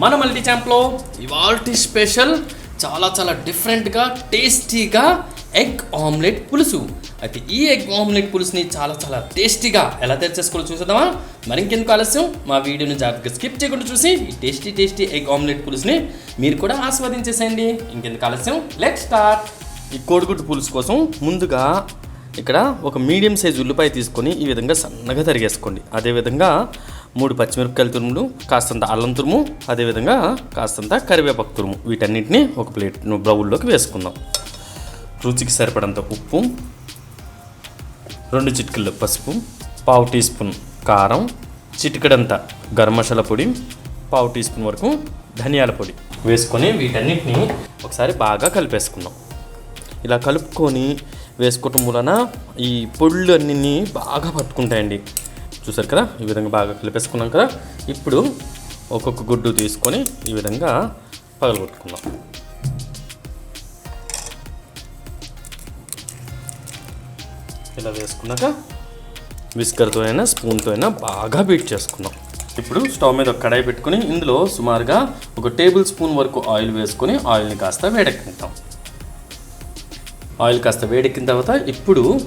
మన మల్టీ ఛాంప్లో ఇవాల్టి స్పెషల్ చాలా చాలా డిఫరెంట్గా టేస్టీగా ఎగ్ ఆమ్లెట్ పులుసు. అయితే ఈ ఎగ్ ఆమ్లెట్ పులుసుని చాలా చాలా టేస్టీగా ఎలా తెచ్చేసుకోవాలో చూసేద్దామా? మరి ఇంకెందుకు ఆలస్యం? మా వీడియోని జాగ్రత్తగా స్కిప్ చేయకుండా చూసి ఈ టేస్టీ టేస్టీ ఎగ్ ఆమ్లెట్ పులుసుని మీరు కూడా ఆస్వాదించేసేయండి. ఇంకెందుకు ఆలస్యం? లెట్ స్టార్ట్ ఈ కోడిగుడ్డు పులుసు కోసం ముందుగా ఇక్కడ ఒక మీడియం సైజ్ ఉల్లిపాయ తీసుకొని ఈ విధంగా సన్నగా తరిగేసుకోండి. అదేవిధంగా మూడు పచ్చిమిరపకాయల తురుములు కాస్తంత అల్లం తురుము అదేవిధంగా కాస్తంత కరివేపాకు తురుము. వీటన్నిటిని ఒక ప్లేట్ బౌల్లోకి వేసుకుందాం. రుచికి సరిపడంత ఉప్పు రెండు చిటికలు పసుపు పావు టీ స్పూన్ కారం చిటికడంత గరం మసాలా పొడి పావు టీ స్పూన్ వరకు ధనియాల పొడి వేసుకొని వీటన్నిటిని ఒకసారి బాగా కలిపేసుకుందాం. ఇలా కలుపుకొని వేసుకోవటం వలన ఈ పొళ్ళు అన్నీ బాగా పట్టుకుంటాయండి. చూసారు కదా? ఈ విధంగా బాగా కలిపేసుకున్నాం కదా? ఇప్పుడు ఒక్కొక్క గుడ్డు తీసుకొని ఈ విధంగా పగలగొట్టుకుందాం. ఇలా వేసుకున్నాక విస్కర్తో అయినా స్పూన్తో అయినా బాగా బీట్ చేసుకుందాం. ఇప్పుడు స్టవ్ మీద ఒక కడాయి పెట్టుకొని ఇందులో సుమారుగా ఒక టేబుల్ స్పూన్ వరకు ఆయిల్ వేసుకొని ఆయిల్ని కాస్త వేడెక్కిద్దాం. ఆయిల్ కాస్త వేడెక్కిన తర్వాత ఇప్పుడు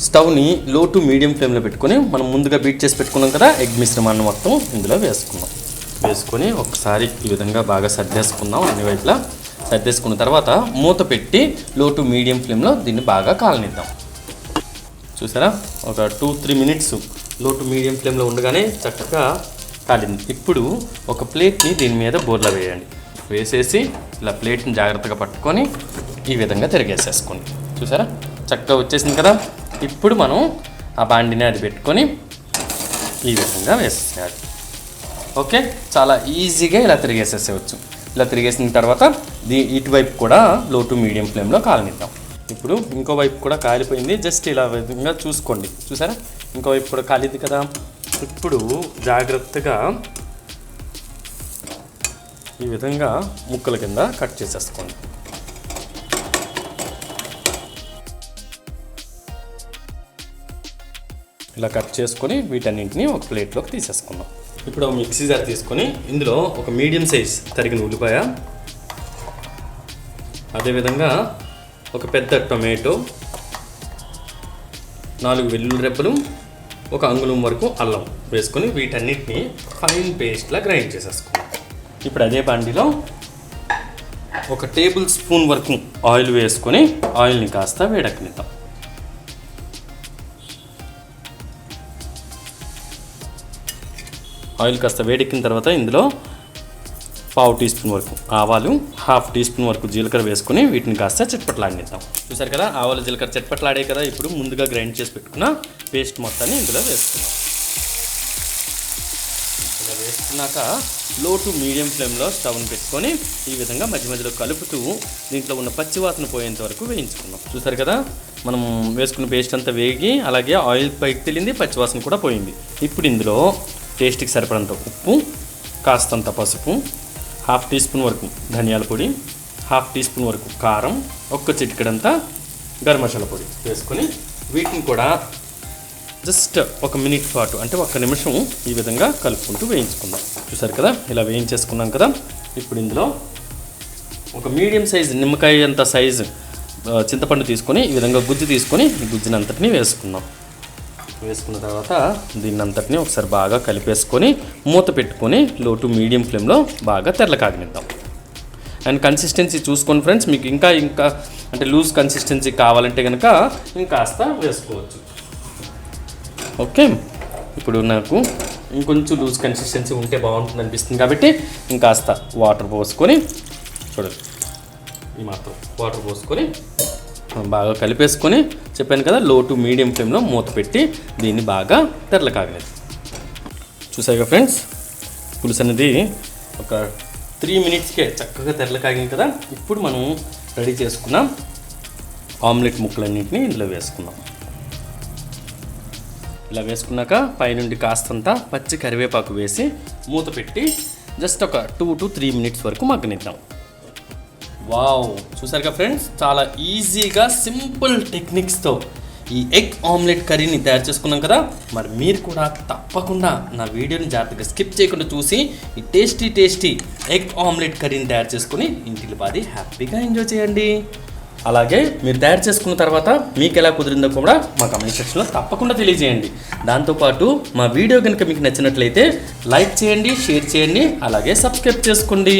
స్టవ్ని లో టు మీడియం ఫ్లేమ్లో పెట్టుకొని మనం ముందుగా బీట్ చేసి పెట్టుకున్నాం కదా ఎగ్ మిశ్రమాన్ని మొత్తం ఇందులో వేసుకుందాం. వేసుకొని ఒకసారి ఈ విధంగా బాగా సర్దేసుకుందాం అన్ని వైపులా. సర్దేసుకున్న తర్వాత మూత పెట్టి లో టు మీడియం ఫ్లేమ్లో దీన్ని బాగా కాలనిద్దాం. చూసారా? ఒక టూ త్రీ మినిట్స్లో టు మీడియం ఫ్లేమ్లో ఉండగానే చక్కగా కాలింది. ఇప్పుడు ఒక ప్లేట్ని దీని మీద బోర్లా వేయండి. వేసేసి ఇలా ప్లేట్ని జాగ్రత్తగా పట్టుకొని ఈ విధంగా తిరిగేసేసుకోండి. చూసారా? చక్కగా వచ్చేసింది కదా? ఇప్పుడు మనం ఆ బాండిని అది పెట్టుకొని ఈ విధంగా వేసేయాలి ఓకే? చాలా ఈజీగా ఇలా తిరిగేసేసేయచ్చు. ఇలా తిరిగేసిన తర్వాత దీ ఇటువైపు కూడా లో టు మీడియం ఫ్లేమ్లో కాలనిద్దాం. ఇప్పుడు ఇంకో వైపు కూడా కాలిపోయింది. జస్ట్ ఇలా విధంగా చూసుకోండి. చూసారా? ఇంకో వైపు కూడా కాలింది కదా? ఇప్పుడు జాగ్రత్తగా ఈ విధంగా ముక్కల కింద కట్ చేసేసుకోండి. ఇలా కట్ చేసుకొని వీటన్నింటిని ఒక ప్లేట్లోకి తీసేసుకుందాం. ఇప్పుడు మిక్సీ జార్ తీసుకొని ఇందులో ఒక మీడియం సైజ్ తరిగిన ఉల్లిపాయ అదేవిధంగా ఒక పెద్ద టొమాటో నాలుగు వెల్లుల్లి రెప్పలు ఒక అంగుళం వరకు అల్లం వేసుకొని వీటన్నిటిని ఫైన్ పేస్ట్లా గ్రైండ్ చేసేసుకుందాం. ఇప్పుడు అదే బండిలో ఒక టేబుల్ స్పూన్ వరకు ఆయిల్ వేసుకొని ఆయిల్ని కాస్త వేడెక్కనిద్దాం. ఆయిల్ కాస్త వేడెక్కిన తర్వాత ఇందులో పావు టీ స్పూన్ వరకు ఆవాలు హాఫ్ టీ స్పూన్ వరకు జీలకర్ర వేసుకుని వీటిని కాస్త చిట్పట్లాడినిద్దాం. చూసారు కదా ఆవాలు జీలకర్ర చిట్పట్లాడే కదా ఇప్పుడు ముందుగా గ్రైండ్ చేసి పెట్టుకున్న పేస్ట్ మొత్తాన్ని ఇందులో వేసుకున్నాం ఇలా వేసుకున్నాక లో టు మీడియం ఫ్లేమ్లో స్టవ్ని పెట్టుకొని ఈ విధంగా మధ్య మధ్యలో కలుపుతూ దీంట్లో ఉన్న పచ్చివాసన పోయేంత వరకు వేయించుకున్నాం చూసారు కదా మనం వేసుకున్న పేస్ట్ అంతా వేగి అలాగే ఆయిల్ పైకి తెలింది పచ్చివాసన కూడా పోయింది. ఇప్పుడు ఇందులో టేస్ట్కి సరిపడంత ఉప్పు కాస్తంత పసుపు హాఫ్ టీ స్పూన్ వరకు ధనియాల పొడి హాఫ్ టీ స్పూన్ వరకు కారం ఒక్క చిటికెడంతా గరం మసాలా పొడి వేసుకొని వీటిని కూడా జస్ట్ ఒక మినిట్ పాటు అంటే ఒక నిమిషం ఈ విధంగా కలుపుకుంటూ వేయించుకుందాం. చూసారు కదా? ఇలా వేయించేసుకున్నాం కదా? ఇప్పుడు ఇందులో ఒక మీడియం సైజ్ నిమ్మకాయ అంత సైజు చింతపండు తీసుకొని ఈ విధంగా గుజ్జు తీసుకొని ఈ గుజ్జునంతటిని వేసుకుందాం. వేసుకున్న తర్వాత దీన్ని అంతటిని ఒకసారి బాగా కలిపేసుకొని మూత పెట్టుకొని లో టు మీడియం ఫ్లేమ్లో బాగా తెరలకాగనిద్దాం అండ్ కన్సిస్టెన్సీ చూసుకోండి ఫ్రెండ్స్ మీకు ఇంకా ఇంకా అంటే లూజ్ కన్సిస్టెన్సీ కావాలంటే కనుక ఇంకాస్త వేసుకోవచ్చు. ఓకే ఇప్పుడు నాకు ఇంకొంచెం లూజ్ కన్సిస్టెన్సీ ఉంటే బాగుంటుంది అనిపిస్తుంది కాబట్టి ఇంకాస్త వాటర్ పోసుకొని చూడండి. ఈ మాత్రం వాటర్ పోసుకొని బాగా కలిపేసుకొని చెప్పాను కదా లో టు మీడియం ఫ్లేమ్లో మూత పెట్టి దీన్ని బాగా తెరలకాగలేదు కదా ఫ్రెండ్స్ పులుసు అనేది ఒక త్రీ మినిట్స్కే చక్కగా తెరలకాగింది కదా ఇప్పుడు మనం రెడీ చేసుకున్న ఆమ్లెట్ ముక్కలన్నింటినీ ఇందులో వేసుకున్నాం ఇలా వేసుకున్నాక పైనుండి కాస్తంత పచ్చి కరివేపాకు వేసి మూత పెట్టి జస్ట్ ఒక టూ టు త్రీ మినిట్స్ వరకు మగ్గనిద్దాం. వావ్ చూసారుగా ఫ్రెండ్స్ చాలా ఈజీగా సింపుల్ టెక్నిక్స్తో ఈ ఎగ్ ఆమ్లెట్ కర్రీని తయారు చేసుకున్నాం కదా. మరి మీరు కూడా తప్పకుండా నా వీడియోని జాగ్రత్తగా స్కిప్ చేయకుండా చూసి ఈ టేస్టీ టేస్టీ ఎగ్ ఆమ్లెట్ కర్రీని తయారు చేసుకుని ఇంటికి పాది హ్యాపీగా ఎంజాయ్ చేయండి. అలాగే మీరు తయారు చేసుకున్న తర్వాత మీకు ఎలా కుదిరిందో కూడా మా కమెంట్ సెక్షన్లో తప్పకుండా తెలియజేయండి. దాంతోపాటు మా వీడియో కనుక మీకు నచ్చినట్లయితే లైక్ చేయండి షేర్ చేయండి అలాగే సబ్స్క్రైబ్ చేసుకోండి.